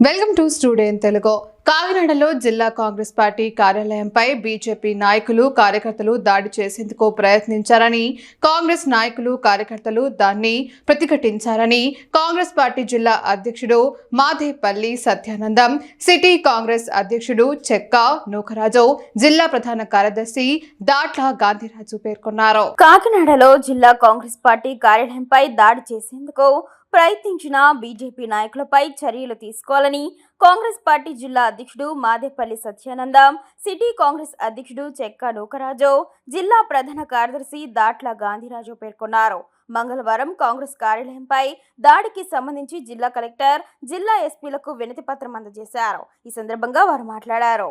Welcome to student Telugu. కాకినాడలో జిల్లా Congress party కార్యాలయంపై BJP నాయకులు కార్యకర్తలు దాడి చేసేందుకు ప్రయత్నించారని కాంగ్రెస్ నాయకులు కార్యకర్తలు దాన్ని ప్రతిఘటించారని కాంగ్రెస్ పార్టీ జిల్లా అధ్యక్షుడు మాధేపల్లి సత్యానందం సిటీ కాంగ్రెస్ అధ్యక్షుడు చెక్క నూకరాజు జిల్లా ప్రధాన కార్యదర్శి దాట్ల గాంధీరాజు పేర్కొన్నారు. కాకినాడలో జిల్లా కాంగ్రెస్ పార్టీ కార్యాలయంపై దాడి చేసేందుకు ప్రయత్నించిన బీజేపీ నాయకులపై చర్యలు తీసుకోవాలని కాంగ్రెస్ పార్టీ జిల్లా అధ్యక్షుడు మాదేపల్లి సత్యానందం సిటీ కాంగ్రెస్ అధ్యక్షుడు చెక్క నూకరాజు జిల్లా ప్రధాన కార్యదర్శి దాట్ల గాంధీరాజు పేర్కొన్నారు. మంగళవారం కాంగ్రెస్ కార్యాలయంపై దాడికి సంబంధించి జిల్లా కలెక్టర్ జిల్లా ఎస్పీలకు వినతి పత్రం అందజేశారు. ఈ సందర్భంగా వారు మాట్లాడారు.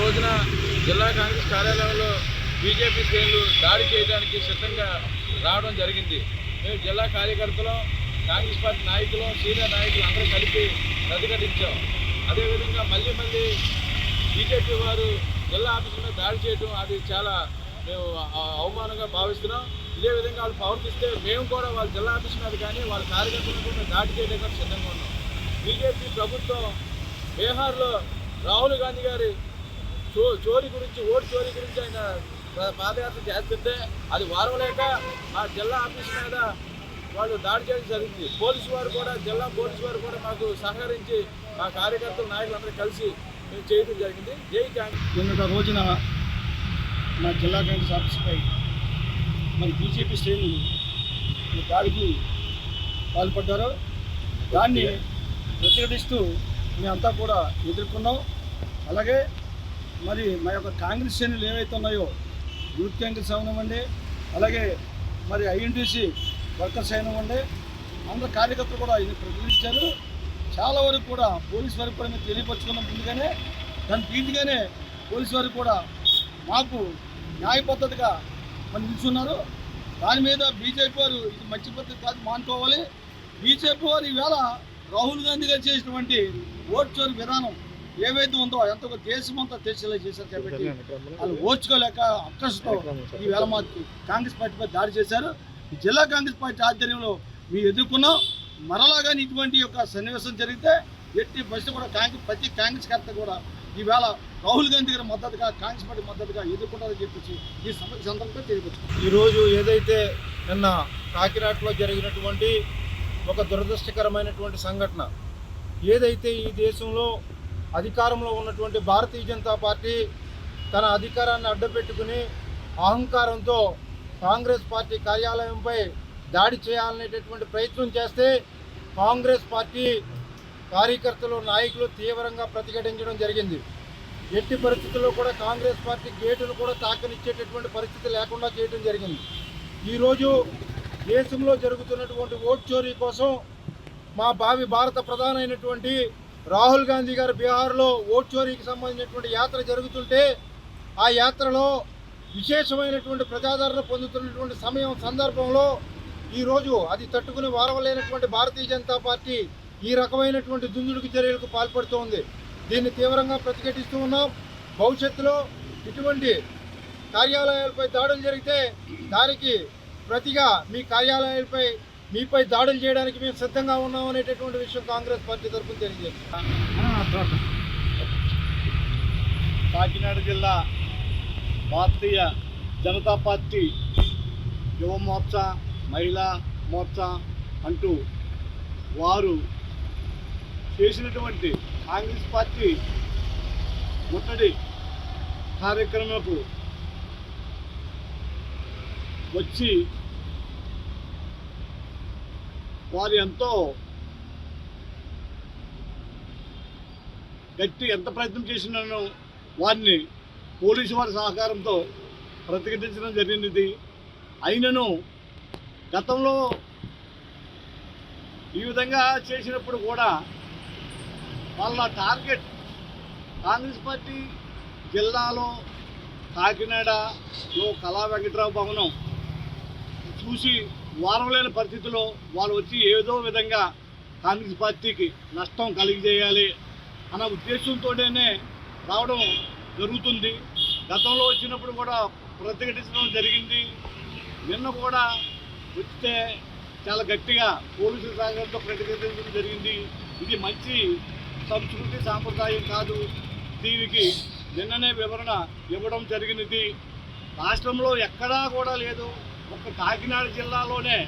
రోజున జిల్లా కాంగ్రెస్ కార్యాలయంలో బీజేపీ శ్రేణులు దాడి చేయడానికి సిద్ధంగా రావడం జరిగింది. మేము జిల్లా కార్యకర్తలు కాంగ్రెస్ పార్టీ నాయకులు సీనియర్ నాయకులు అందరూ కలిపి ప్రతిఘటించాం. అదేవిధంగా మళ్ళీ మళ్ళీ బీజేపీ వారు జిల్లా ఆఫీస్ మీద దాడి చేయడం అది చాలా మేము అవమానంగా భావిస్తున్నాం. ఇదే విధంగా వాళ్ళు ప్రవర్తిస్తే మేము కూడా వాళ్ళ జిల్లా ఆఫీస్ మీద కానీ వాళ్ళ కార్యకర్తలను కూడా దాడి చేయడానికి సిద్ధంగా ఉన్నాం. బీజేపీ ప్రభుత్వం బీహార్లో రాహుల్ గాంధీ గారి చో చోరీ గురించి ఓటు చోరీ గురించి ఆయన పాదయాత్ర చేస్తుంటే అది వారవలేక ఆ జిల్లా ఆఫీస్ మీద వాళ్ళు దాడి చేయడం జరిగింది. పోలీసు వారు కూడా జిల్లా పోలీసు వారు కూడా మాకు సహకరించి మా కార్యకర్తలు నాయకులందరూ కలిసి మేము చేయడం జరిగింది. జై కాంగ్రెస్ నిన్నటి రోజున మా జిల్లా కాంగ్రెస్ ఆఫీస్పై మరి బీజేపీ శ్రేణులు దాడికి పాల్పడ్డారు. దాన్ని ప్రతిఘటిస్తూ మేమంతా కూడా ఎదుర్కొన్నాం. అలాగే మరి మా యొక్క కాంగ్రెస్ శ్రేణులు ఏవైతే ఉన్నాయో యూత్ కాంగ్రెస్ అవనివ్వండి అలాగే మరి ఐఎన్టీసీ వర్కర్స్ అయినవ్వండి అందరు కార్యకర్తలు కూడా ఇది ప్రతిఘటించారు చాలా వరకు కూడా పోలీస్ వారికి కూడా మేము తెలియపరచుకున్న. ముందుగానే దాని తీటిగానే పోలీసు వారు కూడా మాకు న్యాయ పద్ధతిగా మరి నిల్చున్నారు. దాని మీద బీజేపీ వారు ఇది మంచి పద్ధతి కాదు మానుకోవాలి. బీజేపీ వారు ఈవేళ రాహుల్ గాంధీ గారు చేసినటువంటి ఓట్ చోరీ విధానం ఏవైతే ఉందో ఎంతో దేశమంతా దేశంలో చేశారు కాబట్టి వాళ్ళు ఓర్చుకోలేక అక్కసుతో ఈవేళ మా కాంగ్రెస్ పార్టీపై దాడి చేశారు. ఈ జిల్లా కాంగ్రెస్ పార్టీ ఆధ్వర్యంలో మేము ఎదుర్కొన్నాం. మరలా కానీ ఇటువంటి యొక్క సన్నివేశం జరిగితే ఎట్టి పరిస్థితి కూడా కాంగ్రెస్ ప్రతి కాంగ్రెస్ కర్త కూడా ఈవేళ రాహుల్ గాంధీ గారి మద్దతుగా కాంగ్రెస్ పార్టీ మద్దతుగా ఎదుర్కొంటారని చెప్పేసి ఈ సందర్భంగా తెలియవచ్చు ఈరోజు ఏదైతే నిన్న కాకినాడలో జరిగినటువంటి ఒక దురదృష్టకరమైనటువంటి సంఘటన ఏదైతే ఈ దేశంలో అధికారంలో ఉన్నటువంటి భారతీయ జనతా పార్టీ తన అధికారాన్ని అడ్డపెట్టుకుని అహంకారంతో కాంగ్రెస్ పార్టీ కార్యాలయంపై దాడి చేయాలనేటటువంటి ప్రయత్నం చేస్తే కాంగ్రెస్ పార్టీ కార్యకర్తలు నాయకులు తీవ్రంగా ప్రతిఘటించడం జరిగింది. ఎట్టి పరిస్థితుల్లో కూడా కాంగ్రెస్ పార్టీ గేటును కూడా తాకనిచ్చేటటువంటి పరిస్థితి లేకుండా చేయడం జరిగింది. ఈరోజు దేశంలో జరుగుతున్నటువంటి ఓట్ చోరీ కోసం మా భావి భారత ప్రధానమైనటువంటి రాహుల్ గాంధీ గారు బీహార్లో ఓట్ చోరీకి సంబంధించినటువంటి యాత్ర జరుగుతుంటే ఆ యాత్రలో విశేషమైనటువంటి ప్రజాదరణ పొందుతున్నటువంటి సమయం సందర్భంలో ఈరోజు అది తట్టుకుని వారవలేనటువంటి భారతీయ జనతా పార్టీ ఈ రకమైనటువంటి దుందుడుకు చర్యలకు పాల్పడుతోంది. దీన్ని తీవ్రంగా ప్రతిఘటిస్తూ ఉన్నాం. భవిష్యత్తులో ఇటువంటి కార్యాలయాలపై దాడులు జరిగితే దానికి ప్రతిగా మీ కార్యాలయాలపై మీపై దాడులు చేయడానికి మేము సిద్ధంగా ఉన్నాం అనేటటువంటి విషయం కాంగ్రెస్ పార్టీ తరఫున తెలియజేస్తాం కాకినాడ జిల్లా భారతీయ జనతా పార్టీ యువ మోర్చా మహిళా మోర్చా అంటూ వారు చేసినటువంటి కాంగ్రెస్ పార్టీ ముట్టడి కార్యక్రమకు వచ్చి వారు ఎంతో గట్టి ఎంత ప్రయత్నం చేసినానో వారిని పోలీసు వారి సహకారంతో ప్రతిఘటించడం జరిగినది అయినను గతంలో ఈ విధంగా చేసినప్పుడు కూడా వాళ్ళ టార్గెట్ కాంగ్రెస్ పార్టీ జిల్లాలో కాకినాడలో కళా వెంకట్రావు భవనం చూసి వారం లేని పరిస్థితిలో వాళ్ళు వచ్చి ఏదో విధంగా కాంగ్రెస్ పార్టీకి నష్టం కలిగజేయాలి అన్న ఉద్దేశంతోనే రావడం జరుగుతుంది. గతంలో వచ్చినప్పుడు కూడా ప్రతిఘటించడం జరిగింది. నిన్న కూడా వస్తే చాలా గట్టిగా పోలీసుల సహకారంతో ప్రతిఘటించడం జరిగింది. ఇది మంచి సంస్కృతి సాంప్రదాయం కాదు. దీనికి నిన్ననే వివరణ ఇవ్వడం జరిగినది. రాష్ట్రంలో ఎక్కడా కూడా లేదు. ఒక కాకినాడ జిల్లాలోనే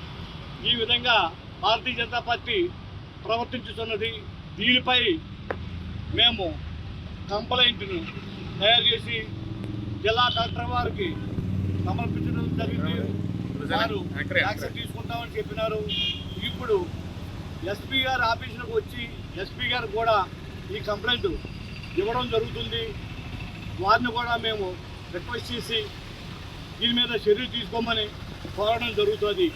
ఈ విధంగా భారతీయ జనతా పార్టీ ప్రవర్తించుతున్నది. దీనిపై మేము కంప్లైంట్ను తయారు చేసి జిల్లా కలెక్టర్ వారికి సమర్పించడం జరిగింది. వారు యాక్షన్ తీసుకుంటామని చెప్పినారు. ఇప్పుడు ఎస్పీ గారి ఆఫీసులకు వచ్చి ఎస్పీ గారు కూడా ఈ కంప్లైంట్ ఇవ్వడం జరుగుతుంది. వారిని కూడా మేము రిక్వెస్ట్ చేసి దీని మీద చర్య తీసుకోమని కోరడం జరుగుతుంది.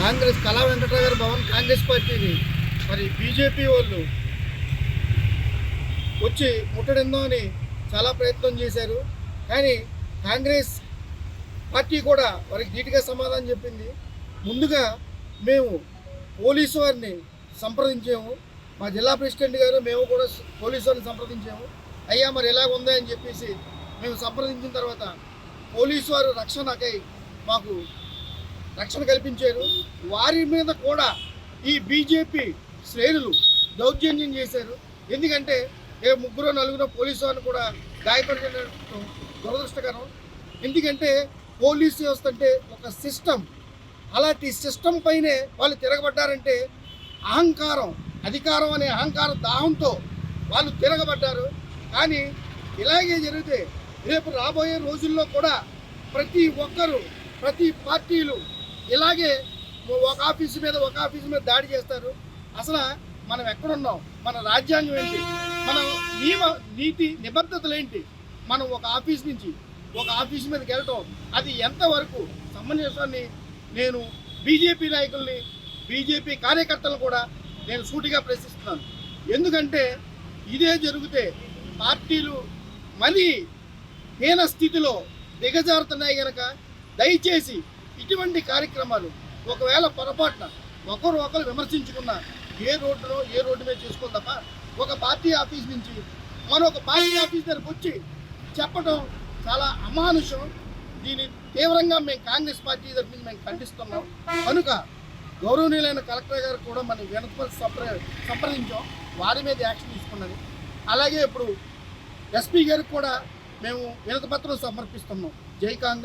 కాంగ్రెస్ కళా వెంకటరావు గారి భవన్ కాంగ్రెస్ పార్టీని మరి బీజేపీ వాళ్ళు వచ్చి ముట్టడిందో అని చాలా ప్రయత్నం చేశారు. కానీ కాంగ్రెస్ పార్టీ కూడా వారికి ధీటుగా సమాధానం చెప్పింది. ముందుగా మేము పోలీసు వారిని సంప్రదించాము. మా జిల్లా ప్రెసిడెంట్ గారు మేము కూడా పోలీసు వారిని సంప్రదించాము. అయ్యా మరి ఎలాగ ఉందా అని చెప్పేసి మేము సంప్రదించిన తర్వాత పోలీసు వారు రక్షణకై మాకు రక్షణ కల్పించారు. వారి మీద కూడా ఈ బీజేపీ శ్రేణులు దౌర్జన్యం చేశారు. ఎందుకంటే ఏ ముగ్గురు నలుగురు పోలీసు వారిని కూడా గాయపడడం దురదృష్టకరం. ఎందుకంటే పోలీస్ వ్యవస్థ అంటే ఒక సిస్టమ్. అలాంటి సిస్టమ్ పైనే వాళ్ళు తిరగబడ్డారంటే అహంకారం అధికారం అనే అహంకార దాహంతో వాళ్ళు తిరగబడ్డారు. కానీ ఇలాగే జరిగితే రేపు రాబోయే రోజుల్లో కూడా ప్రతి ఒక్కరు ప్రతి పార్టీలు ఇలాగే ఒక ఆఫీసు మీద ఒక ఆఫీసు మీద దాడి చేస్తారు. అసలు మనం ఎక్కడున్నాం? మన రాజ్యాంగం ఏంటి? మన నియమ నీతి నిబద్ధతలు ఏంటి మనం ఒక ఆఫీస్ నుంచి ఒక ఆఫీస్ మీదకి వెళ్ళటం అది ఎంతవరకు సమంజసాన్ని నేను బీజేపీ నాయకుల్ని బీజేపీ కార్యకర్తలను కూడా నేను సూటిగా ప్రశ్నిస్తున్నాను. ఎందుకంటే ఇదే జరిగితే పార్టీలు మరీ హీన స్థితిలో దిగజారుతున్నాయి కనుక దయచేసి ఇటువంటి కార్యక్రమాలు ఒకవేళ పొరపాటున ఒకరు ఒకరు విమర్శించుకున్న ఏ రోడ్డులో ఏ రోడ్డు మీద చేసుకోవాలి తప్ప ఒక పార్టీ ఆఫీస్ నుంచి మరొక పార్టీ ఆఫీస్ దగ్గరకు వచ్చి చెప్పడం చాలా అమానుషం. దీని తీవ్రంగా మేము కాంగ్రెస్ పార్టీ తరఫున నుంచి మేము ఖండిస్తున్నాం. కనుక గౌరవనీయులైన కలెక్టర్ గారు కూడా మనం వినతి సంప్ర సంప్రదించాం. వారి మీద యాక్షన్ తీసుకున్నది. అలాగే ఇప్పుడు ఎస్పీ గారికి కూడా మేము వినతపత్రం సమర్పిస్తున్నాం. జై కాంగ్రెస్.